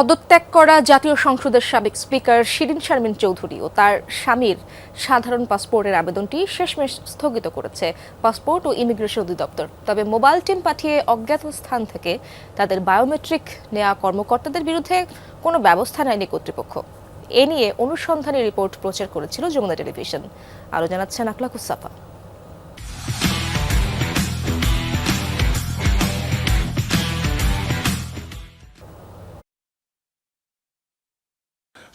পদত্যাগ করা জাতীয় সংসদের সাবেক স্পিকার শিরিন শারমিন চৌধুরী ও তার স্বামীর সাধারণ পাসপোর্টের আবেদনটি শেষমেশ স্থগিত করেছে পাসপোর্ট ও ইমিগ্রেশন অধিদপ্তর। তবে মোবাইল টিম পাঠিয়ে অজ্ঞাত স্থান থেকে তাদের বায়োমেট্রিক নেওয়া কর্মকর্তাদের বিরুদ্ধে কোনো ব্যবস্থা নেয়নি কর্তৃপক্ষ। এ নিয়ে অনুসন্ধানী রিপোর্ট প্রচার করেছিল যমুনা টেলিভিশন। আরও জানাচ্ছেন আকলাকুসাফা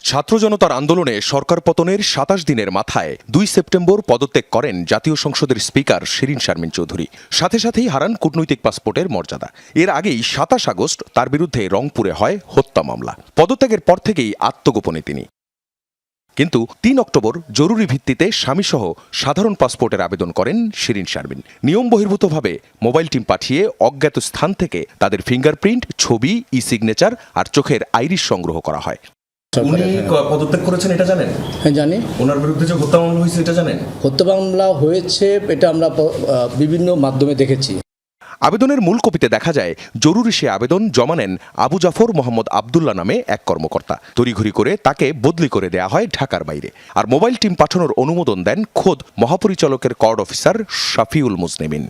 ছাত্র জনতার আন্দোলনে সরকার পতনের সাতাশ দিনের মাথায় দুই সেপ্টেম্বর পদত্যাগ করেন জাতীয় সংসদের স্পিকার শিরিন শারমিন চৌধুরী। সাথে সাথেই হারান কূটনৈতিক পাসপোর্টের মর্যাদা। এর আগেই সাতাশ আগস্ট তার বিরুদ্ধে রংপুরে হয় হত্যা মামলা। পদত্যাগের পর থেকেই আত্মগোপনে তিনি। কিন্তু তিন অক্টোবর জরুরি ভিত্তিতে স্বামীসহ সাধারণ পাসপোর্টের আবেদন করেন শিরিন শারমিন। নিয়ম বহির্ভূতভাবে মোবাইল টিম পাঠিয়ে অজ্ঞাত স্থান থেকে তাদের ফিঙ্গারপ্রিন্ট, ছবি ই সিগনেচার আর চোখের আইরিশ সংগ্রহ করা হয়। উনি পদত্যাগ করেছেন এটা জানেন? হ্যাঁ জানি। ওনার বিরুদ্ধে যে হত্যা মামলা হয়েছে এটা জানেন? হত্যা মামলা হয়েছে এটা আমরা বিভিন্ন মাধ্যমে দেখেছি। আবেদনের মূল কপিতে দেখা যায় জরুরি সে আবেদন জমা নেন আবু জাফর মোহাম্মদ আবদুল্লাহ নামে এক কর্মকর্তা। তড়িঘড়ি করে তাকে বদলি করে দেয়া হয় ঢাকার বাইরে। আর মোবাইল টিম পাঠানোর অনুমোদন দেন খোদ মহাপরিচালকের কর্ড অফিসার শাফিউল মুজনেমিন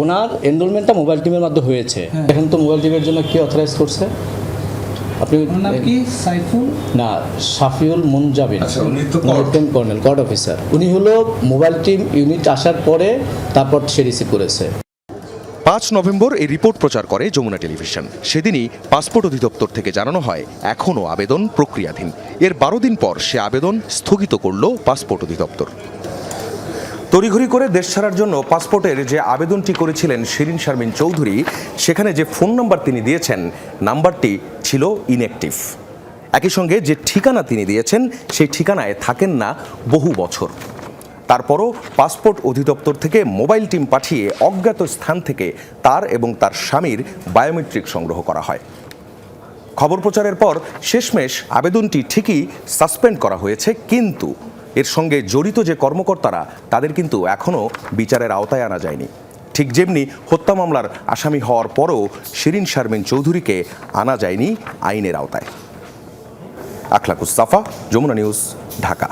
ওনার এনরোলমেন্টটা মোবাইল টিমের মাধ্যমে হয়েছে। এখন তো মোবাইল টিমের জন্য কে অথরাইজ করছে? আপনি কি? সাইফুল? না শাফিউল মুনজাবিন। আচ্ছা, উনি তো লেফটেন্যান্ট কর্নেল কর্ড অফিসার উনি হলো মোবাইল টিম ইউনিট আসার পরে তারপর সে রিসিভ করেছে। পাঁচ নভেম্বর এই রিপোর্ট প্রচার করে যমুনা টেলিভিশন। সেদিনই পাসপোর্ট অধিদপ্তর থেকে জানানো হয় এখনও আবেদন প্রক্রিয়াধীন। এর বারো দিন পর সে আবেদন স্থগিত করল পাসপোর্ট অধিদপ্তর। তড়িঘড়ি করে দেশ ছাড়ার জন্য পাসপোর্টের যে আবেদনটি করেছিলেন শিরিন শারমিন চৌধুরী সেখানে যে ফোন নাম্বার তিনি দিয়েছেন নাম্বারটি ছিল ইনঅ্যাক্টিভ একই সঙ্গে যে ঠিকানা তিনি দিয়েছেন, সেই ঠিকানায় থাকেন না বহু বছর। তারপরও পাসপোর্ট অধিদপ্তর থেকে মোবাইল টিম পাঠিয়ে অজ্ঞাত স্থান থেকে তার এবং তার স্বামীর বায়োমেট্রিক সংগ্রহ করা হয়। খবর প্রচারের পর শেষমেশ আবেদনটি ঠিকই সাসপেন্ড করা হয়েছে, কিন্তু এর সঙ্গে জড়িত যে কর্মকর্তারা, তাদের কিন্তু এখনও বিচারের আওতায় আনা যায়নি। ঠিক যেমনি হত্যা মামলার আসামি হওয়ার পরও শিরিন শারমিন চৌধুরীকে আনা যায়নি আইনের আওতায়। আখলাকুস সাফা, যমুনা নিউজ, ঢাকা।